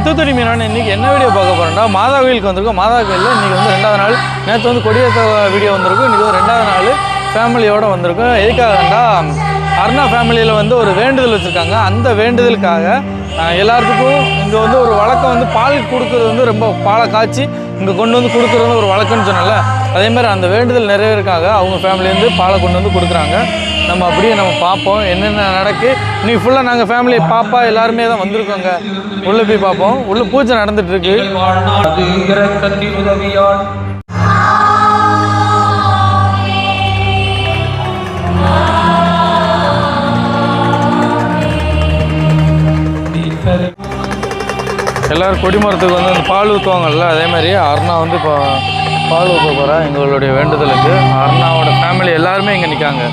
வணக்கம் தூத்துக்குடி மீனான இன்றைக்கி என்ன வீடியோ பார்க்க போகிறோம்னா மாதா கோயிலுக்கு வந்திருக்கோம். மாதா கோயிலில் இன்றைக்கி வந்து ரெண்டாவது நாள். நேற்று வந்து கொடியேற்ற வீடியோ வந்திருக்கும் இன்றைக்கி வந்து ரெண்டாவது நாள் ஃபேமிலியோடு வந்திருக்கும். எதுக்காகண்டா அருணா ஃபேமிலியில் வந்து ஒரு வேண்டுதல் வச்சுருக்காங்க. அந்த வேண்டுதலுக்காக எல்லாத்துக்கும் இங்கே வந்து ஒரு வழக்கம் வந்து பால் கொடுக்குறது வந்து ரொம்ப பாலை காய்ச்சி இங்கே கொண்டு வந்து கொடுக்குறது வந்து ஒரு வழக்கம்னு சொன்னால அதே மாதிரி அந்த வேண்டுதல் நிறைவேறக்காக அவங்க ஃபேமிலியிலேருந்து பாலை கொண்டு வந்து கொடுக்குறாங்க. நம்ம அப்படியே நம்ம பார்ப்போம். என்னென்ன நடக்கு? இன்னைக்கு ஃபுல்லாக நாங்கள் ஃபேமிலி பாப்பா எல்லாருமே தான் வந்திருக்கோங்க. உள்ளே போய் பார்ப்போம். உள்ளே பூஜை நடந்துட்டு இருக்கு எல்லோரும் கொடிமரத்துக்கு வந்து அந்த பால் ஊற்றுவாங்கல்ல அதே மாதிரி அருணா வந்து இப்போ பால் ஊற்ற போகிறேன் எங்களுடைய வேண்டுதலுக்கு அருணாவோட ஃபேமிலி எல்லாருமே இங்கே நிற்காங்க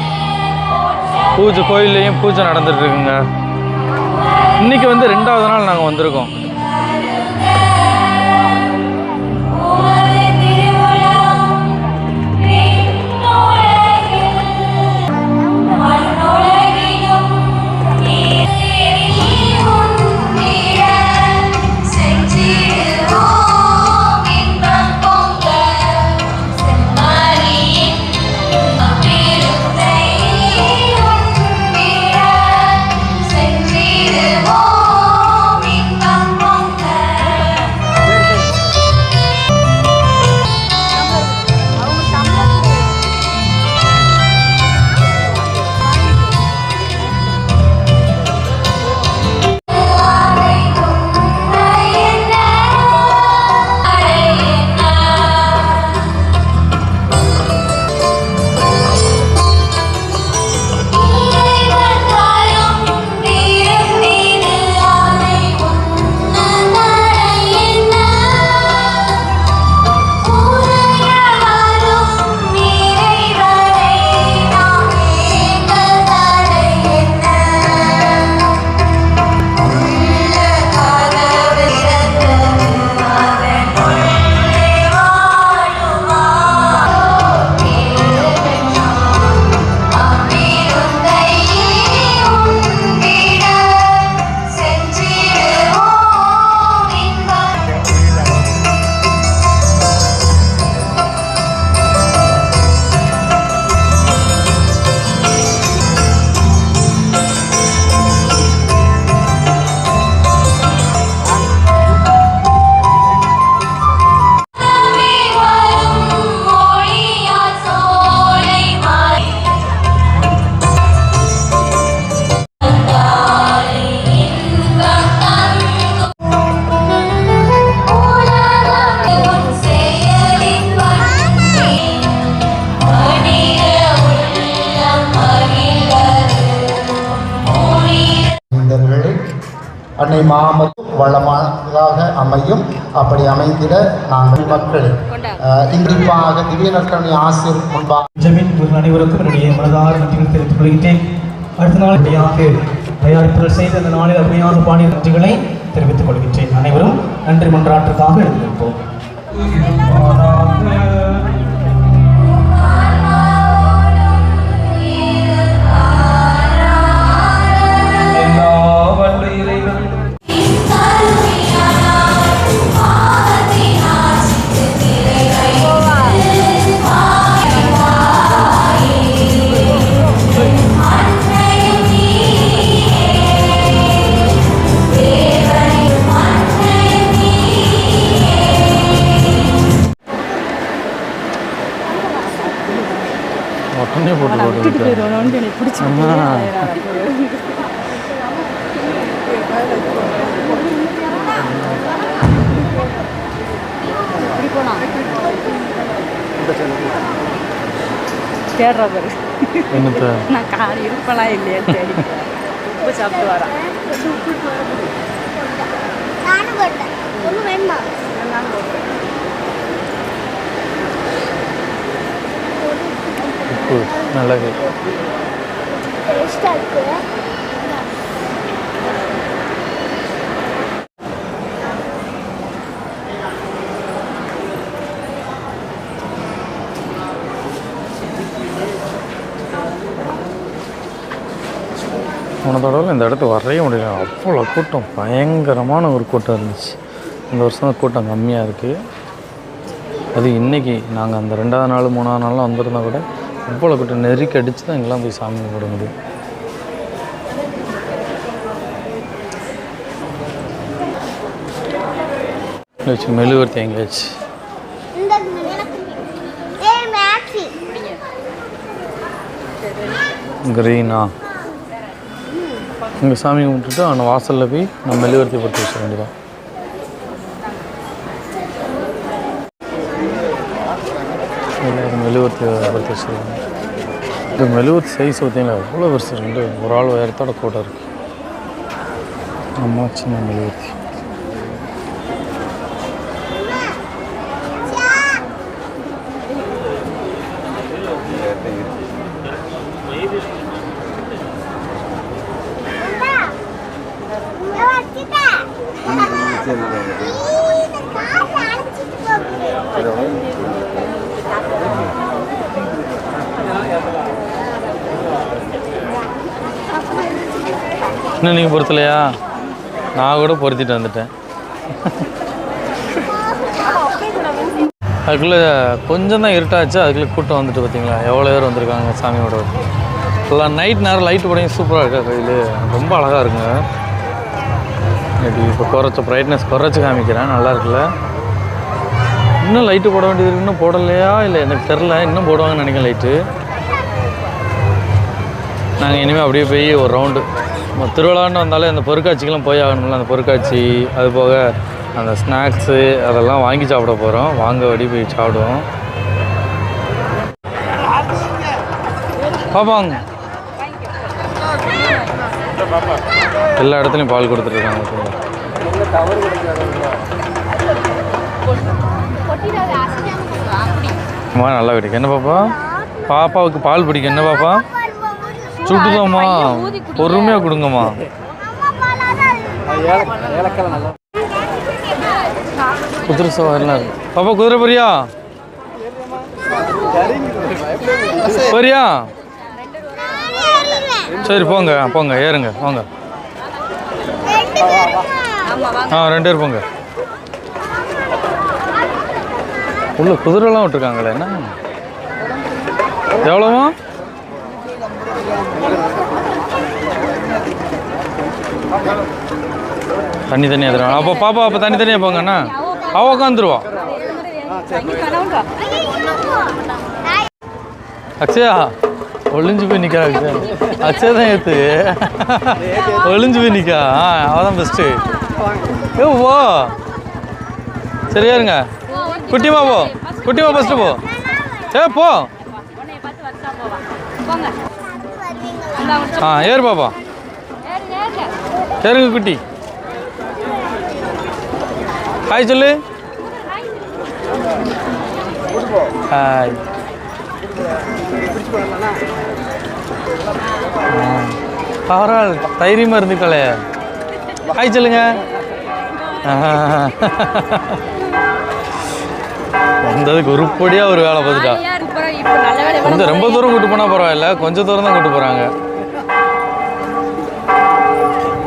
பூஜை கோயில்லையும் பூஜை நடந்துட்டு இருக்குங்க. இன்னைக்கு வந்து ரெண்டாவது நாள் நாங்கள் வந்திருக்கோம். அமையும். அப்படி அமைந்திட நாங்கள் மக்கள் இன்றிப்பாக திவ்ய நற்கரணை ஆசிர் முன்பாக ஜமீன் உங்கள் அனைவருக்கும் என்னுடைய மனதார நன்றிகள் தெரிவித்துக் கொள்கிறேன் அடுத்த நாள் இப்படியாக தயாரிப்புகள் செய்த அந்த நாளில் அருமையான பாடிய நன்றிகளை தெரிவித்துக் கொள்கின்றேன். அனைவரும் நன்றி மன்றாட்டுக்காக எழுந்திருப்போம். போயிடுவோம்னு எனக்கு பிடிச்சி தேடுறா பாரு. நான் கார் இருப்பலா இல்லையா தேடி. உப்பு சாப்பிட்டு வரேன் நானும் போட்டேன். ஒன்று வேணுமா நல்லது. இருக்கு போன தடவை இந்த இடத்துக்கு வரவே முடியல. அவ்வளோ கூட்டம். பயங்கரமான ஒரு கூட்டம் இருந்துச்சு. இந்த வருஷம் தான் கூட்டம் கம்மியாக இருக்குது அது இன்னைக்கு நாங்கள் அந்த ரெண்டாவது நாள் மூணாவது நாள்லாம் வந்திருந்தா கூட அவ்வளோ கூட்டம் நெருக்கி அடித்து தான் இங்கெல்லாம் போய் சாமி கும்பிட முடியும். வச்சு மெழுகுவர்த்தி எங்கேயாச்சு க்ரீனா? இங்கே சாமி கும்பிட்டுட்டு அந்த வாசலில் போய் நம்ம மெழுகுவர்த்தி பற்றி வச்ச வேண்டியதான் இதில் மெழுகுவர்த்தி பற்றி வச்சுருக்காங்க இந்த மெழுகுவர்த்தி சைஸ் பார்த்தீங்களா? எவ்வளோ பெருசு? ரெண்டு ஒரு ஆள் உயரத்தோட கூட இருக்குது அம்மா சின்ன மெழுகுவர்த்தி. இன்னும் நீங்கள் பொருத்தலையா நான் கூட பொருத்திட்டு வந்துட்டேன். அதுக்குள்ளே கொஞ்சம் தான் இருட்டாச்சு. அதுக்குள்ளே கூட்டம் வந்துட்டு பார்த்தீங்களா எவ்வளோ பேர் வந்திருக்காங்க சாமியோட எல்லாம் நைட் நேரம் லைட்டு போடையும் சூப்பராக இருக்கா கோயில்? ரொம்ப அழகாக இருக்குங்க. இப்படி இப்போ குறைச்ச ப்ரைட்னஸ் குறைச்சி காமிக்கிறேன். நல்லா இருக்குல்ல? இன்னும் லைட்டு போட வேண்டியது இன்னும் போடலையா? இல்லை எனக்கு தெரில இன்னும் போடுவாங்கன்னு நினைக்கிறேன் லைட்டு நாங்கள் இனிமேல் அப்படியே போய் ஒரு ரவுண்டு திருவிழான்னு வந்தாலே அந்த பொருட்காட்சிக்கெலாம் போய் ஆகணும்ல அந்த பொருட்காட்சி அது போக அந்த ஸ்நாக்ஸு அதெல்லாம் வாங்கி சாப்பிட போகிறோம் வாங்க வடி போய் சாப்பிடுவோம். பாப்பாங்க. எல்லா இடத்துலையும் பால் கொடுத்துட்ருக்காங்க அம்மா நல்லா பிடிக்கும் என்ன பாப்பா? பாப்பாவுக்கு பால் பிடிக்கும். என்ன பாப்பா? சுட்டுதாம்மா பொறுமையாக கொடுங்கம்மா. குதிரை சவாரிலாம் இருக்கு. பாப்பா குதிரை போறியா? போறியா? சரி போங்க போங்க ஏறுங்க போங்க. ஆ ரெண்டு பேர் போங்க. உள்ள குதிரைலாம் விட்டுருக்காங்களே என்ன? எவ்வளோமா தண்ணி தனியாக தருவாங்க அப்போ பாப்பா அப்போ தண்ணி தனியாக போங்க அண்ணா. அவ உட்காந்துருவா அக்ஷயா ஒளிஞ்சு போய் நிக்கா அக்ஷயா. அக்ஷயா தான் ஏற்று ஒளிஞ்சு போய் நிற்கா ஆ அவள் தான் பெஸ்ட்டு ஏ போ சரியா இருங்க குட்டிமா போ. குட்டிமா ஃபஸ்ட்டு போ. ஏ போ. ஆ ஏறு பாப்பா. ஏறுங்க குட்டி. ஹாய் சொல்லு. ஹாய் பரவாயில்ல. தைரியமாக இருந்துக்கலே ஹாய் சொல்லுங்க. வந்ததுக்கு உருப்படியாக ஒரு வேலை பார்த்துட்டா. கொஞ்சம் ரொம்ப தூரம் கூட்டு போனால் பரவாயில்ல கொஞ்சம் தூரம் தான் கூட்டு போகிறாங்க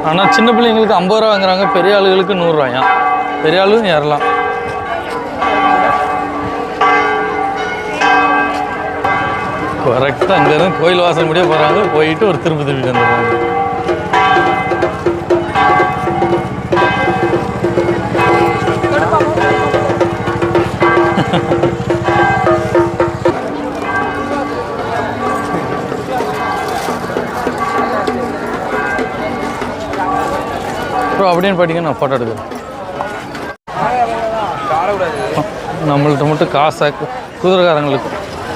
ஆனால் சின்ன பிள்ளைங்களுக்கு ஐம்பது ரூபா வாங்குறாங்க பெரிய ஆளுகளுக்கு நூறுரூவாயாம் பெரிய ஆளும் ஏறலாம். கரெக்டாக அங்கேருந்து கோயில் வாசல் முடிய போகிறாங்க போயிட்டு ஒரு திரும்ப திரும்பி வந்துடுறாங்க. அப்புறம் அப்படின்னு பார்த்தீங்கன்னா நான் ஃபோட்டோ எடுக்கிறேன். நம்மள்ட்ட மட்டும் காசை குதிரைக்காரங்களுக்கு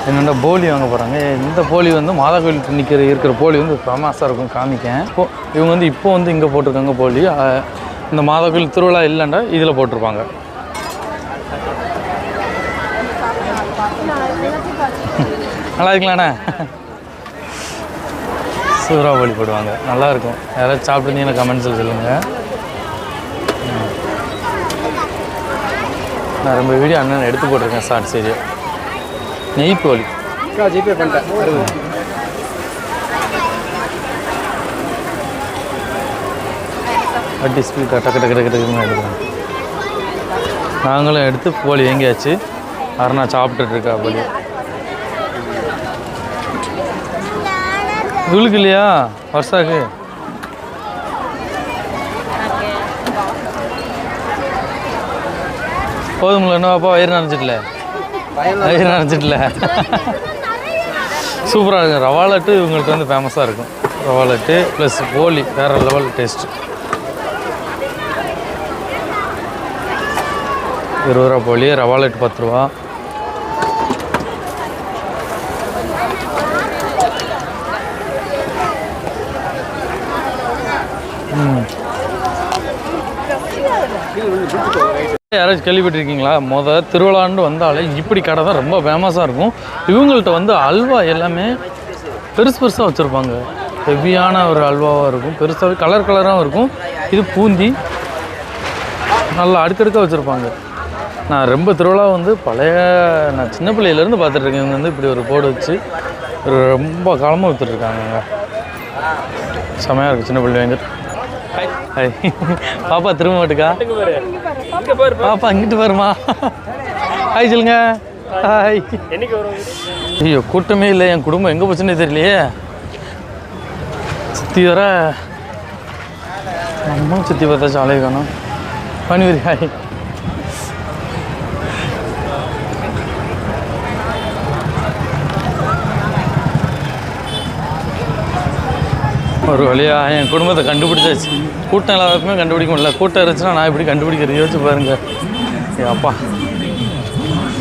என்னென்ன போலி வாங்க போகிறாங்க இந்த போலி வந்து மாதா கோயிலுக்கு நிற்கிற இருக்கிற போலி வந்து ஃபேமஸாக இருக்கும் காமிக்கேன். இப்போ இவங்க வந்து இப்போ வந்து இங்கே போட்டிருக்காங்க போலி. இந்த மாதா கோயில் திருவிழா இல்லைண்டா இதில் போட்டிருப்பாங்க. நல்லா இருக்கலாண்ணே சூறாக போலி போடுவாங்க. நல்லா இருக்கும். யாராவது சாப்பிட்டுருந்தீங்கன்னா கமெண்ட்ஸில் சொல்லுங்கள் நான் ரொம்ப வீடியோ அண்ணன் எடுத்து போட்டிருக்கேன் ஷார்ட்ஸ் வீடியோ நெய் கோழி ஜிபே பண்ணிட்டேன். வட்டி ஸ்பீடாக டக்கு டக்கு டக்கு டக்குன்னு எடுக்கிறோம் நாங்களும் எடுத்து போலி எங்கேயாச்சு அருணா சாப்பிட்டுட்டு இருக்கா போலி. இவளுக்கு இல்லையா? வருஷாக்கு? போதுமில்ல என்னவாப்பா வயிறு நினச்சிட்டல வயிறு நினச்சிட்டல சூப்பராக இருக்கும். ரவா லட்டு இவங்கள்ட்ட வந்து ஃபேமஸாக இருக்கும். ரவா லட்டு ப்ளஸ் போலி வேறு லெவல் டேஸ்ட்டு இருபது ரூபா போலி ரவா லட்டு பத்து ரூபா. ம். யாராச்சும் கேள்விப்பட்டிருக்கீங்களா? மொதல் திருவிழான்னு வந்தாலே இப்படி கடை தான் ரொம்ப ஃபேமஸாக இருக்கும். இவங்கள்ட்ட வந்து அல்வா எல்லாமே பெருசு பெருசாக வச்சுருப்பாங்க. ஹெவியான ஒரு அல்வாவாக இருக்கும். பெருசாகவே கலர் கலராகவும் இருக்கும். இது பூந்தி. நல்லா அடுக்கடுக்காக வச்சுருப்பாங்க. நான் ரொம்ப திருவிழா வந்து பழைய நான் சின்ன பிள்ளையிலேருந்து பார்த்துட்ருக்கேன் இவங்க வந்து இப்படி ஒரு போர்டு வச்சு ரொம்ப காலமாக விற்றுட்ருக்காங்க செமையாக இருக்குது சின்ன பிள்ளைங்க. பாப்பா திரும்ப மாட்டுக்கா? பாப்பா இங்கிட்டு வருமா? ஹாய் சொல்லுங்க. ஹாய். ஐயோ கூட்டமே இல்லை. என் குடும்பம் எங்கே போச்சுன்னே தெரியலையே. சுற்றி வர நம்மளும் சுற்றி பார்த்தா சாலை காணும் பனிவரி ஹாய். ஒரு வழியாக என் குடும்பத்தை கண்டுபிடிச்சாச்சு. கூட்டம் எல்லாருக்குமே கண்டுபிடிக்க முடியல. கூட்டம் இருந்துச்சுன்னா நான் எப்படி கண்டுபிடிக்கிறது? யோசிச்சு பாருங்க. ஏ அப்பா.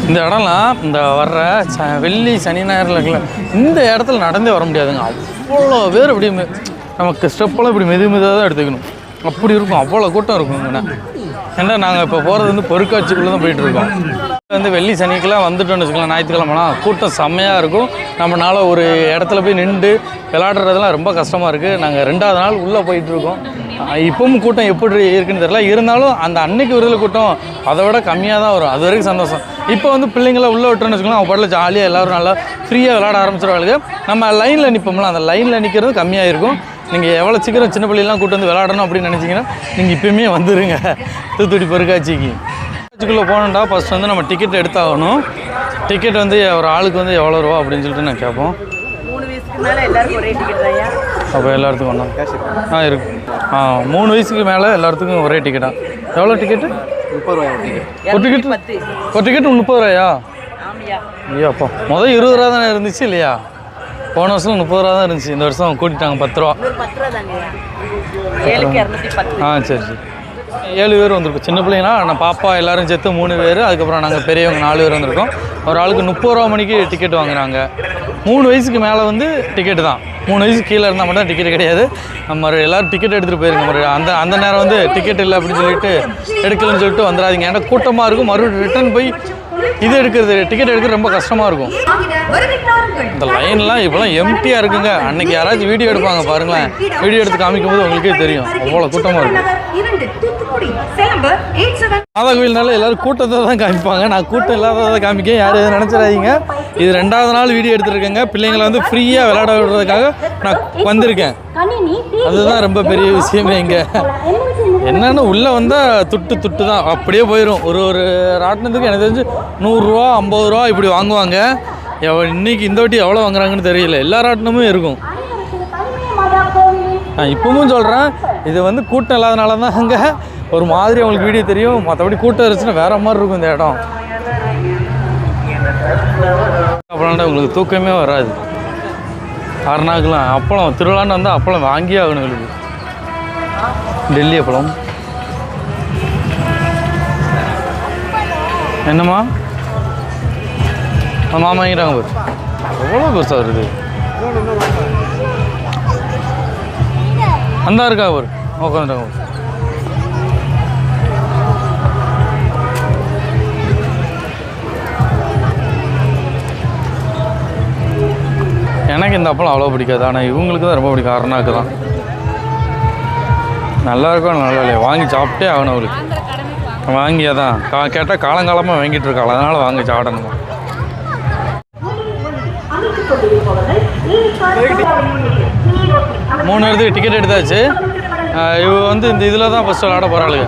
இந்த இடம்லாம் இந்த வர்ற ச வெள்ளி சனி ஞாயிறுல இந்த இடத்துல நடந்தே வர முடியாதுங்க. அவ்வளோ பேர் இப்படி நமக்கு ஸ்டெப்பெல்லாம் இப்படி மெது மெதுவாக தான் எடுத்துக்கணும். அப்படி இருக்கும். அவ்வளோ கூட்டம் இருக்கும் இங்கே. ஏன்னா நாங்கள் இப்போ போகிறது வந்து பொருட்காட்சிக்குள்ளே தான் போயிட்டுருக்கோம் வந்து வெள்ளி சனிக்கெல்லாம் வந்துட்டோம்னு வச்சுக்கலாம் ஞாயிற்றுக்கிழமைனா கூட்டம் செம்மையாக இருக்கும். நம்மனால ஒரு இடத்துல போய் நின்று விளாடுறதெல்லாம் ரொம்ப கஷ்டமாக இருக்குது நாங்கள் ரெண்டாவது நாள் உள்ளே போயிட்டுருக்கோம். இப்பவும் கூட்டம் எப்படி இருக்குன்னு தெரியல. இருந்தாலும் அந்த அன்னைக்கு விருதுல கூட்டம் அதை விட கம்மியாக தான் வரும். அது வரைக்கும் சந்தோஷம். இப்போ வந்து பிள்ளைங்கள உள்ளே விட்டுறோன்னு வச்சுக்கலாம் அவங்க பாட்டில் ஜாலியாக எல்லோரும் நல்லா ஃப்ரீயாக விளாட ஆரம்பிச்சிருவாளுக்கு நம்ம லைனில் நிற்போம்ல அந்த லைனில் நிற்கிறது கம்மியாக இருக்கும். நீங்கள் எவ்வளோ சீக்கிரம் சின்ன பிள்ளைலாம் கூட்டு வந்து விளாடணும் அப்படின்னு நினச்சிங்கன்னா நீங்கள் இப்போயுமே வந்துடுங்க தூத்துக்குடி பொருட்காட்சிக்கு. பொருட்காட்சிக்குள்ளே போகணுண்டா ஃபஸ்ட் வந்து நம்ம டிக்கெட் எடுத்தாகணும். டிக்கெட் வந்து ஒரு ஆளுக்கு வந்து எவ்வளோ ரூபா அப்படின்னு சொல்லிட்டு நான் கேட்போம். அப்போ எல்லாத்துக்கும் ஒன்றா ஆ இருக்கு. ஆ மூணு வயசுக்கு மேலே எல்லாத்துக்கும் ஒரே டிக்கெட்டா எவ்வளோ டிக்கெட்டு ஒரு டிக்கெட் ஒரு டிக்கெட் முப்பது ரூபாயா? ஐயோ அப்போ மொதல் இருபது ரூபா தானே இருந்துச்சு இல்லையா? போன வருஷம் முப்பது ரூபா தான் இருந்துச்சு. இந்த வருஷம் கூட்டிட்டாங்க பத்து ரூபா. ஆ சரி சரி. ஏழு பேர் வந்திருக்கோம். சின்ன பிள்ளைங்கன்னா நான் பாப்பா எல்லாரும் சேர்த்து மூணு பேர் அதுக்கப்புறம் நாங்கள் பெரியவங்க நாலு பேர் வந்திருக்கோம். ஒரு ஆளுக்கு முப்பது ரூபா மணிக்கு டிக்கெட் வாங்குறாங்க. மூணு வயசுக்கு மேலே வந்து டிக்கெட்டு தான். மூணு வயசுக்கு கீழே இருந்தால் மட்டும் டிக்கெட் கிடையாது. நம்ம எல்லோரும் எல்லாரும் டிக்கெட் எடுத்துகிட்டு போயிருங்க. ஒரு அந்த அந்த நேரம் வந்து டிக்கெட் இல்லை அப்படின்னு சொல்லிட்டு எடுக்கலன்னு சொல்லிட்டு வந்துடாதீங்க. ஏன்னா கூட்டமாக இருக்கும். மறுபடியும் ரிட்டர்ன் போய் இது எடுக்கிறது டிக்கெட் எடுக்கிறது ரொம்ப கஷ்டமாக இருக்கும். இந்த லைன்லாம் இப்போலாம் எம்டியாக இருக்குங்க. அன்னைக்கு யாராச்சும் வீடியோ எடுப்பாங்க பாருங்களேன். வீடியோ எடுத்து காமிக்கும் போது உங்களுக்கே தெரியும். அவ்வளோ கூட்டமாக இருக்கும். செலம்பர் எயிட் செவன் மாதா கோயில்னால எல்லாரும் கூட்டத்தை தான் காமிப்பாங்க. நான் கூட்டம் இல்லாததை காமிக்க யாரும் எதுவும் நினச்சிடாதீங்க. இது ரெண்டாவது நாள் வீடியோ எடுத்துருக்கேங்க. பிள்ளைங்களை வந்து ஃப்ரீயாக விளையாட விடுறதுக்காக நான் வந்திருக்கேன். அதுதான் ரொம்ப பெரிய விஷயமே இங்கே. என்னென்னு உள்ளே வந்தால் துட்டு துட்டு தான் அப்படியே போயிடும் ஒரு ஒரு ராட்டினத்துக்கு எனக்கு தெரிஞ்சு நூறுரூவா ஐம்பது ரூபா இப்படி வாங்குவாங்க. எவ- இன்றைக்கி இந்த வாட்டி எவ்வளோ வாங்குறாங்கன்னு தெரியல. எல்லா ராட்டினமும் இருக்கும். நான் இப்பவும் சொல்கிறேன் இது வந்து கூட்டம் இல்லாதனால தான் அங்கே ஒரு மாதிரி அவங்களுக்கு வீடியோ தெரியும். மற்றபடி கூட்டம் இருந்துச்சுன்னா வேற மாதிரி இருக்கும் இந்த இடம். அப்போலாம் உங்களுக்கு தூக்கமே வராது. அருணாக்கெலாம் அப்பளம் திருவிழான்னு வந்தால் அப்பளம் வாங்கியே ஆகணும் எங்களுக்கு டெல்லி அப்பளம். என்னம்மா? மாமா வாங்கிட்டாங்க பாரு. எவ்வளோ பெருசாக வருது? அந்த இருக்கா பாரு. உட்காந்துட்டாங்க பாரு. எனக்கு இந்த அப்பளம் அவ்வளோ பிடிக்காது. ஆனால் இவங்களுக்கு தான் ரொம்ப பிடிக்கும். அருணாக்கு தான். நல்லா இருக்கும் நல்லா இல்லையா? வாங்கி சாப்பிட்டே ஆகணும் அவளுக்கு. வாங்கி தான் கா கேட்டால் காலங்காலமாக வாங்கிட்டு இருக்காள். அதனால் வாங்கி சாப்பிடணும்? மூணு இடத்துக்கு டிக்கெட் எடுத்தாச்சு. இவ வந்து இந்த இதில் தான் ஃபஸ்ட்டு விளாட போகிறாளுங்க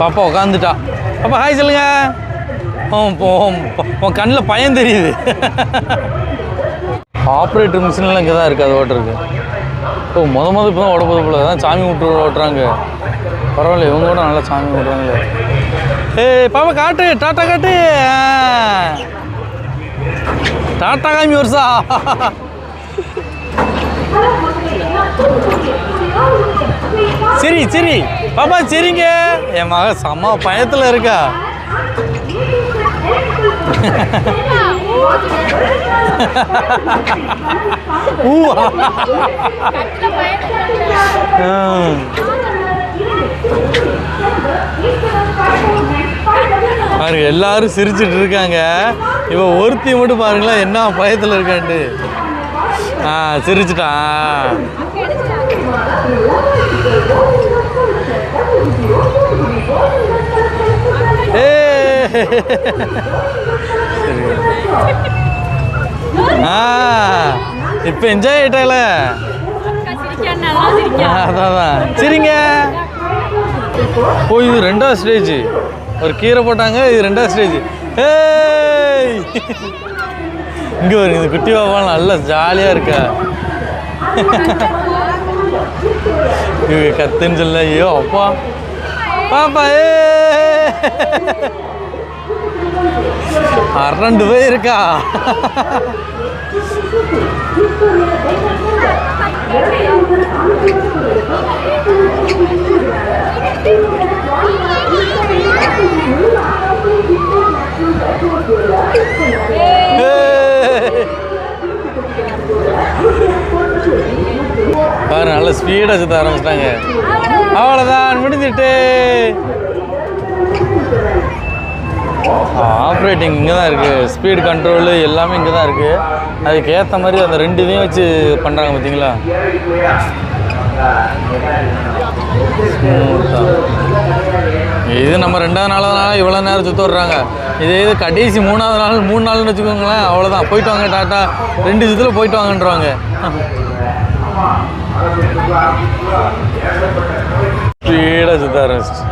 பாப்பா உட்காந்துட்டா பாப்பா ஹாய் சொல்லுங்க. உன் கண்ணில் பயம் தெரியுது. ஆப்ரேட்டர் மிஷின்லாம் இங்கே தான் இருக்குது அது ஓட்டுறது ஓ முத முத இப்போ தான் ஓட போது போல. தான் சாமி விட்டு ஓட்டுறாங்க. பரவாயில்ல இவங்க கூட நல்லா சாமி விட்றாங்களே ஏய் பாப்பா காட்டு டாட்டா காட்டு. டாட்டா காமி வருஷா. சரி சரி. பாப்பா சரிங்க. என் மக செம்ம பயத்தில் இருக்கா. பாருங்க எல்லாரும் சிரிச்சிட்டு இருக்காங்க. இவ ஒருத்தி மட்டும் பாருங்களேன் என்ன பயத்தில் இருக்கான்ட்டு. ஆ சிரிச்சிட்டான் இப்போ என்ஜாய் ஆயிட்டால அதான் சரிங்க. ஓ இது ரெண்டாவது ஸ்டேஜ் ஒரு கீரை போட்டாங்க இது ரெண்டாவது ஸ்டேஜ் ஏய். இங்கே வருங்க இந்த குட்டி பாப்பா நல்லா ஜாலியாக இருக்கா. இவங்க கத்துன்னு சொல்ல ஐயோ அப்பா. பாப்பா ஏ. அரண்டு போய் இருக்கா? ஏய். பாரு நல்ல ஸ்பீடாக சுத்த ஆரம்பிச்சிட்டாங்க. அவ்வளோதான் முடிஞ்சிட்டு. ஆப்ரேட்டிங் இங்கே தான் இருக்குது ஸ்பீடு கண்ட்ரோலு எல்லாமே இங்கே தான் இருக்குது அதுக்கு ஏற்ற மாதிரி அந்த ரெண்டு இதையும் வச்சு பண்ணுறாங்க பார்த்தீங்களா இது நம்ம ரெண்டாவது நாளாக இவ்வளோ நேரம் சுத்த விட்றாங்க. இதே இது கடைசி மூணாவது நாள் மூணு நாள்னு வச்சுக்கோங்களேன் அவ்வளோதான் போயிட்டு வாங்க டாட்டா ரெண்டு இதில் போயிட்டு வாங்கன்றவாங்க. ஸ்பீடாக சுத்த ஆரம்பிச்சு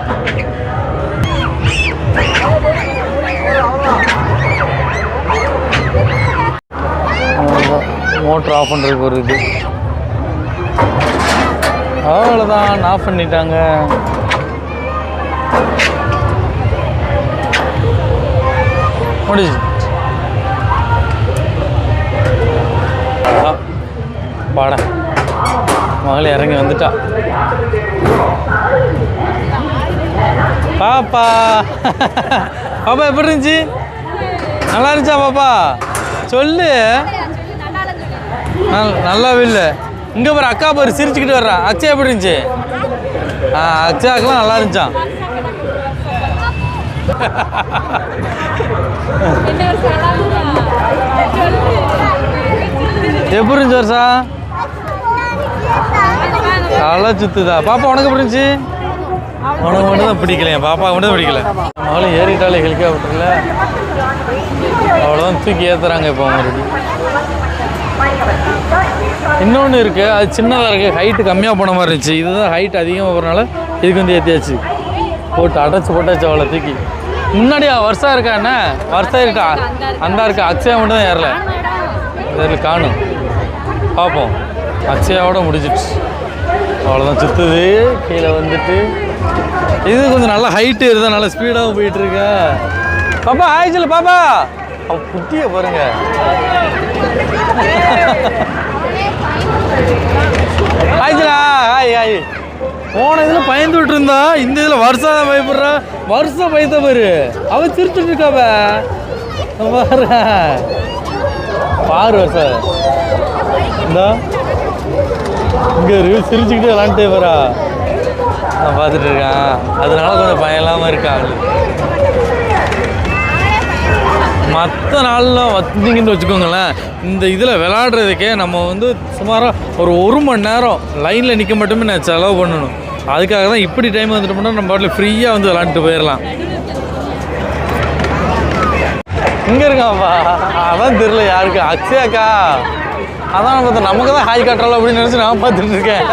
மோட்ரு ஆஃப் பண்ணுறதுக்கு ஒரு இது. அவ்வளோதான் ஆஃப் பண்ணிட்டாங்க. முடிஞ்சு பாட மகளே இறங்கி வந்துட்டா. பாப்பா. பாப்பா எப்படி இருந்துச்சு? நல்லா இருந்துச்சா பாப்பா? சொல்லு. நல்- நல்லாவே இல்லை. இங்கே பாரு அக்கா பாரு சிரிச்சுக்கிட்டு வர்றா. அக்ஷயா எப்படி இருந்துச்சு? ஆ அக்ஷயாக்கெல்லாம் நல்லா இருந்துச்சான் எப்படி இருந்துச்சு வருஷா? தலை சுத்துதா. பாப்பா உனக்கு பிடிச்சி உனக்கு மட்டும் தான் பிடிக்கல என் பாப்பா மட்டும் தான் பிடிக்கல. மகளும் ஏறிட்டாலே ஹெலிகாப்டரில். அவ்வளோதான் தூக்கி ஏற்றுறாங்க இப்போ மறுபடியும் இன்னொன்று இருக்குது அது சின்னதாக இருக்குது ஹைட்டு கம்மியாக போன மாதிரி இருந்துச்சு. இதுதான் ஹைட் அதிகமாக போகிறனால இதுக்கு வந்து ஏற்றியாச்சு போட்டு அடைச்சி போட்டாச்சு அவ்வளோ தூக்கி. முன்னாடியா வருஷம் இருக்கா என்ன? வருஷம் இருக்கா? அந்த இருக்கா அக்ஷயா மட்டும் தான் ஏறல காணும். பார்ப்போம் அக்ஷயாவோட முடிஞ்சிடுச்சு. அவ்வளோதான் சுற்றுது கீழே வந்துட்டு. இது கொஞ்சம் நல்லா ஹைட்டு இருந்தால் நல்லா ஸ்பீடாகவும் போயிட்டுருக்கு. பாப்பா ஹாய் பாப்பா. அவ குட்டியை பாருங்க. ஹாய்ஜலா ஹாய் ஹாய் போன இதில் பயந்துட்டு இருந்தா இந்த இதில் வருஷம் தான் பயப்படுறா. வருஷம் பயந்த பாரு. அவ சிரிச்சுட்டு இருக்காவ பாரு. பாரு வருஷம் இந்த. இங்கே இருக்கு சிரிச்சுக்கிட்டே விளாண்டுட்டே வரா நான் பார்த்துட்டு இருக்கேன். அதனால கொஞ்சம் பயம் இல்லாமல் இருக்கா மற்ற நாள்லாம் வந்தீங்கன்னு வச்சுக்கோங்களேன் இந்த இதில் விளாடுறதுக்கே நம்ம வந்து சுமாராக ஒரு ஒரு மணி நேரம் லைனில் நிற்க மட்டுமே நான் செலவு பண்ணணும். அதுக்காக தான் இப்படி டைம் வந்துட்டோம்னா நம்ம பாட்டில் ஃப்ரீயாக வந்து விளாண்டுட்டு போயிடலாம் இங்கே இருக்காப்பா அதான் தெரியல யாருக்கு. அக்ஷயாக்கா அதான் பார்த்தா நமக்கு தான் ஹாய் காட்டலாம் அப்படின்னு நினச்சி நான் பார்த்துட்டு இருக்கேன்.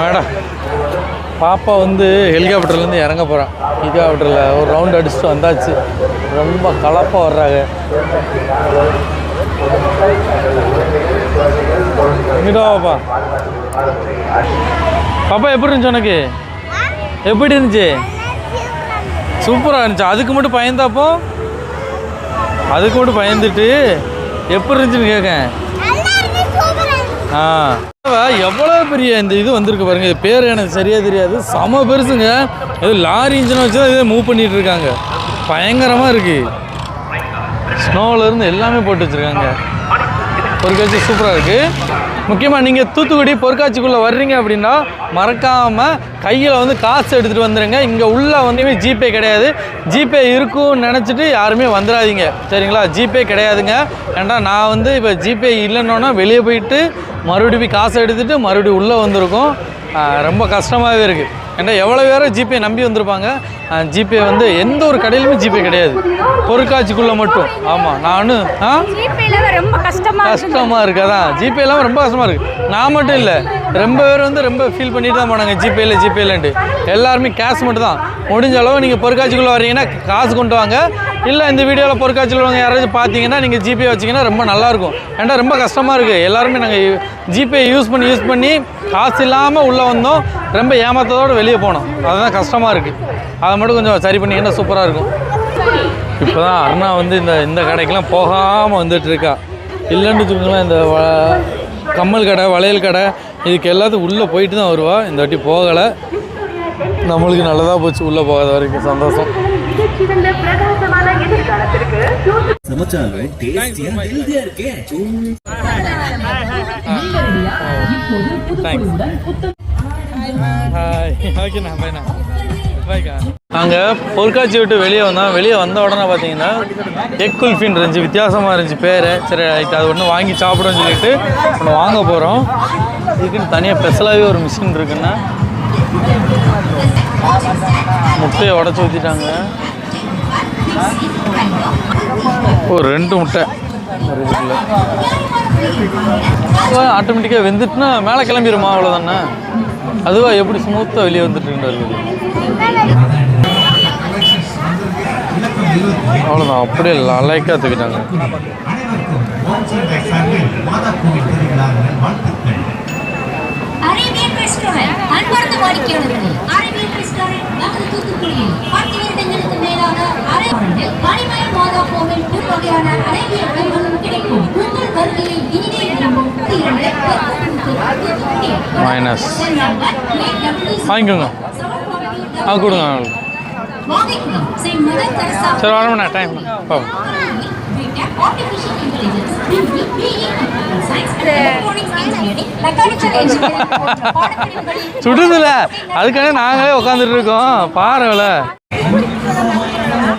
மேடம் பாப்பா வந்து ஹெலிகாப்டர்லேருந்து இறங்க போகிறான் ஹெலிகாப்டரில் ஒரு ரவுண்ட் அடிச்சுட்டு வந்தாச்சு. ரொம்ப கலப்பாக வர்றாங்க. பாப்பா. பாப்பா எப்படி இருந்துச்சு உனக்கு? எப்படி இருந்துச்சு? சூப்பராக இருந்துச்சு. அதுக்கு மட்டும் பயந்தாப்போ? அதுக்கு மட்டும் பயந்துட்டு எப்படி இருந்துச்சுன்னு கேட்கேன் ஆ. எவ்வளோ பெரிய இந்த இது வந்திருக்கு பாருங்க. இது பேர் எனக்கு சரியாக தெரியாது. செம பெருசுங்க. இது லாரி இன்ஜினை வச்சு தான் இதை மூவ் பண்ணிட்டு இருக்காங்க. பயங்கரமாக இருக்கு. ஸ்னோவில் இருந்து எல்லாமே போட்டு வச்சுருக்காங்க. ஒரு கட்சி சூப்பராக இருக்குது முக்கியமாக நீங்கள் தூத்துக்குடி பொற்காட்சிக்குள்ளே வர்றீங்க அப்படின்னா மறக்காமல் கையில் வந்து காசு எடுத்துகிட்டு வந்துடுங்க இங்கே உள்ளே வந்து ஜிபே கிடையாது. ஜிபே இருக்கும்னு நினச்சிட்டு யாருமே வந்துடாதீங்க. சரிங்களா? ஜிபே கிடையாதுங்க. ஏன்டா நான் வந்து இப்போ ஜிபே இல்லைன்னொன்னா வெளியே போயிட்டு மறுபடியும் போய் காசை எடுத்துகிட்டு மறுபடியும் உள்ளே வந்திருக்கோம். ரொம்ப கஷ்டமாகவே இருக்குது ஏன்டா எவ்வளோ பேரோ ஜிபே நம்பி வந்திருப்பாங்க? ஜிபே வந்து எந்த ஒரு கடையிலுமே ஜிபே கிடையாது. பொருட்காட்சிக்குள்ளே மட்டும். ஆமாம் நானும் ஆ? ரொம்ப கஷ்டமா கஷ்டமா இருக்கு அதான். ஜிபே எல்லாம் ரொம்ப கஷ்டமா இருக்கு. நான் மட்டும் இல்லை ரொம்ப பேர் வந்து ரொம்ப ஃபீல் பண்ணிட்டு தான் போனாங்க ஜிபேல ஜிபேலன்ட்டு எல்லாருமே கேஷ் மட்டும் தான் முடிஞ்ச அளவு நீங்கள் பொருட்காட்சிக்குள்ளே வர்றீங்கன்னா காசு கொண்டு வாங்க. இல்லை இந்த வீடியோவில் பொருட்காட்சியில் உள்ளவங்க யாராச்சும் பார்த்தீங்கன்னா நீங்கள் ஜிபே வச்சிங்கன்னா ரொம்ப நல்லாயிருக்கும். ஏன்னா ரொம்ப கஷ்டமாக இருக்குது எல்லாருமே நாங்கள் ஜிபே யூஸ் பண்ணி யூஸ் பண்ணி காசு இல்லாமல் உள்ளே வந்தோம். ரொம்ப ஏமாத்ததோடு வெளியே போனோம். அதுதான் கஷ்டமாக இருக்குது அதை மட்டும் கொஞ்சம் சரி பண்ணிங்கன்னா சூப்பராக இருக்கும். இப்போ தான் அருணா வந்து இந்த இந்த கடைக்கெல்லாம் போகாமல் வந்துட்டுருக்கா இல்லைன்னு வச்சுக்கோங்களேன் இந்த வ- கம்மல் கடை வளையல் கடை இதுக்கு எல்லாத்துக்கும் உள்ளே போயிட்டு தான் வருவா. இந்த வாட்டி போகலை. நம்மளுக்கு நல்லதாக போச்சு. உள்ளே போகாத வரைக்கும் சந்தோஷம். எதிர்காலத்திற்கு சமைச்சாலும் டேஸ்டியா ஹெல்தியா நாங்கள் பொருட்காட்சி விட்டு வெளியே வந்தோம் வெளியே வந்த உடனே பார்த்தீங்கன்னா எக் குல்ஃபின்னு இருந்துச்சு வித்தியாசமாக இருந்துச்சு பேர். சரி ரைட் அது ஒன்று வாங்கி சாப்பிடுன்னு சொல்லிட்டு ஒன்று வாங்க போகிறோம் இதுக்குன்னு தனியாக ஸ்பெஷலாகவே ஒரு மிஷின் இருக்குன்னா முட்டையை உடச்சி ஊற்றிட்டாங்க ஒரு ரெண்டு முட்டை. ஒரு ஆட்டோமேட்டிக்காக வெந்துட்டுனா மேலே கிளம்பிடுமா அவ்வளோதானே அதுவா எப்படி ஸ்மூத்தாக வெளியே வந்துட்டு இருக்குது அவ்வளோதான் அப்படியே லைக்காக தூக்கிட்டாங்க. ரெஸ்டாரண்ட் ரெஸ்டாரண்ட் அரேபியன் மணிமய மாதா கோவில் வகையான அரேபிய உணவுகளும் கிடைக்கும். உங்கள் வருகையை இனிதே மைனஸ் வாங்கிக்கோங்க. ஆ கொடுங்க. சரி வரமுண்ணா டைம் பாடப்பிரிவுகளில் சுடுதுல. அதுக்காக நாங்களே உட்காந்துட்டு இருக்கோம். பாருங்களேன்